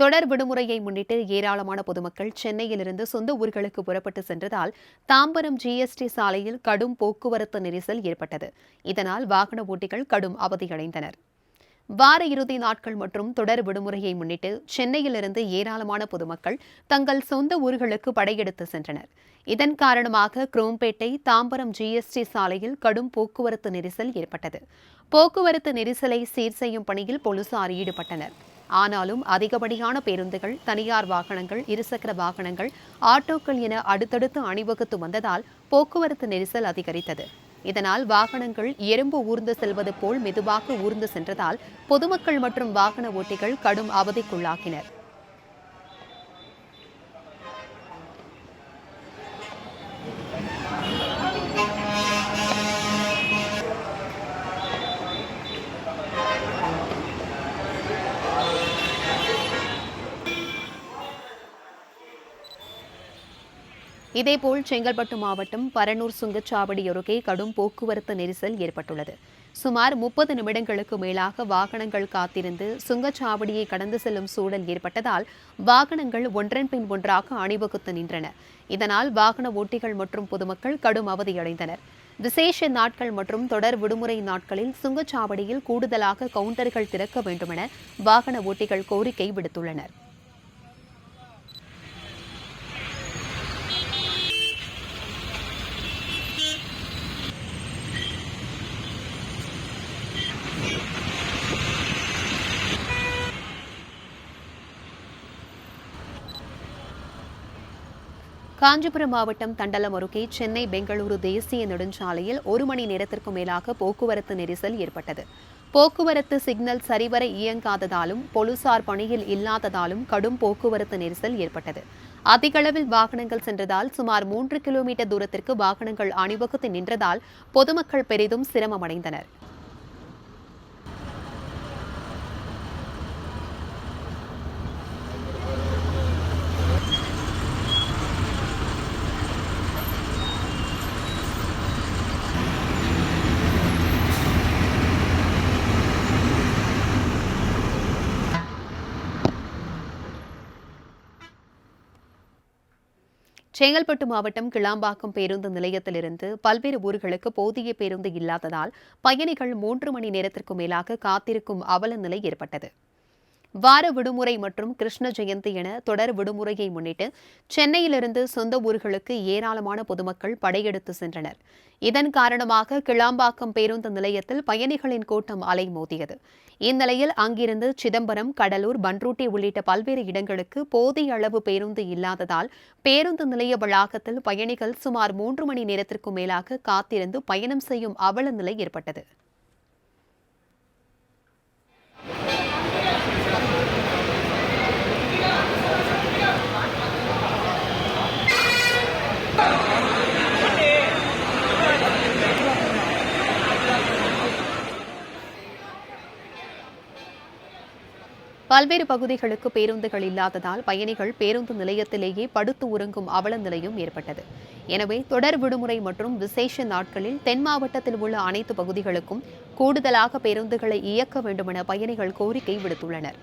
தொடர் விடுமுறையை முன்னிட்டு ஏராளமான பொதுமக்கள் சென்னையிலிருந்து சொந்த ஊர்களுக்கு புறப்பட்டு சென்றதால் தாம்பரம் ஜிஎஸ்டி சாலையில் கடும் போக்குவரத்து நெரிசல் ஏற்பட்டது. இதனால் வாகன ஓட்டிகள் கடும் அவதியடைந்தனர். வார இறுதி நாட்கள் மற்றும் தொடர் விடுமுறையை முன்னிட்டு சென்னையிலிருந்து ஏராளமான பொதுமக்கள் தங்கள் சொந்த ஊர்களுக்கு படையெடுத்து சென்றனர். இதன் காரணமாக குரோம்பேட்டை தாம்பரம் ஜிஎஸ்டி சாலையில் கடும் போக்குவரத்து நெரிசல் ஏற்பட்டது. போக்குவரத்து நெரிசலை சீர் செய்யும் பணியில் போலீசார் ஈடுபட்டனர். ஆனாலும் அதிகப்படியான பேருந்துகள் தனியார் வாகனங்கள் இருசக்கர வாகனங்கள் ஆட்டோக்கள் என அடுத்தடுத்து அணிவகுத்து வந்ததால் போக்குவரத்து நெரிசல் அதிகரித்தது. இதனால் வாகனங்கள் எறும்பு ஊர்ந்து செல்வது போல் மெதுவாக ஊர்ந்து சென்றதால் பொதுமக்கள் மற்றும் வாகன ஓட்டிகள் கடும் அவதிக்குள்ளாகினர். இதேபோல் செங்கல்பட்டு மாவட்டம் பரனூர் சுங்கச்சாவடி அருகே கடும் போக்குவரத்து நெரிசல் ஏற்பட்டுள்ளது. சுமார் முப்பது நிமிடங்களுக்கு மேலாக வாகனங்கள் காத்திருந்து சுங்கச்சாவடியை கடந்து செல்லும் சூழல் ஏற்பட்டதால் வாகனங்கள் ஒன்றன் பின் ஒன்றாக அணிவகுத்து நின்றன. இதனால் வாகன ஓட்டிகள் மற்றும் பொதுமக்கள் கடும் அவதியடைந்தனர். விசேஷ நாட்கள் மற்றும் தொடர் விடுமுறை நாட்களில் சுங்கச்சாவடியில் கூடுதலாக கவுண்டர்கள் திறக்க வேண்டுமென வாகன ஓட்டிகள் கோரிக்கை விடுத்துள்ளனர். காஞ்சிபுரம் மாவட்டம் தண்டலம் அருகே சென்னை பெங்களூரு தேசிய நெடுஞ்சாலையில் ஒரு மணி நேரத்திற்கு மேலாக போக்குவரத்து நெரிசல் ஏற்பட்டது. போக்குவரத்து சிக்னல் சரிவர இயங்காததாலும் போலீசார் பணியில் இல்லாததாலும் கடும் போக்குவரத்து நெரிசல் ஏற்பட்டது. அதிகளவில் வாகனங்கள் சென்றதால் சுமார் மூன்று கிலோமீட்டர் தூரத்திற்கு வாகனங்கள் அணிவகுத்து நின்றதால் பொதுமக்கள் பெரிதும் சிரமமடைந்தனர். செங்கல்பட்டு மாவட்டம் கிளாம்பாக்கம் பேருந்து நிலையத்திலிருந்து பல்வேறு ஊர்களுக்கு போதிய பேருந்து இல்லாததால் பயணிகள் மூன்று மணி நேரத்திற்கு மேலாக காத்திருக்கும் அவல நிலை ஏற்பட்டது. வார விடுமுறை மற்றும் கிருஷ்ண ஜெயந்தி என தொடர் விடுமுறையை முன்னிட்டு சென்னையிலிருந்து சொந்த ஊர்களுக்கு ஏராளமான பொதுமக்கள் படையெடுத்து சென்றனர். இதன் காரணமாக கிளாம்பாக்கம் பேருந்து நிலையத்தில் பயணிகளின் கூட்டம் அலைமோதியது இந்நிலையில் அங்கிருந்து சிதம்பரம் கடலூர் பன்ருட்டி உள்ளிட்ட பல்வேறு இடங்களுக்கு போதிய அளவு பேருந்து இல்லாததால் பேருந்து நிலைய வளாகத்தில் பயணிகள் சுமார் மூன்று மணி நேரத்திற்கு மேலாக காத்திருந்து பயணம் செய்யும் அவல நிலை ஏற்பட்டது. பல்வேறு பகுதிகளுக்கு பேருந்துகள் இல்லாததால் பயணிகள் பேருந்து நிலையத்திலேயே படுத்து உறங்கும் அவல நிலையும் ஏற்பட்டது. எனவே தொடர் விடுமுறை மற்றும் விசேஷ நாட்களில் தென் மாவட்டத்தில் உள்ள அனைத்து பகுதிகளுக்கும் கூடுதலாக பேருந்துகளை இயக்க வேண்டுமென பயணிகள் கோரிக்கை விடுத்துள்ளனர்.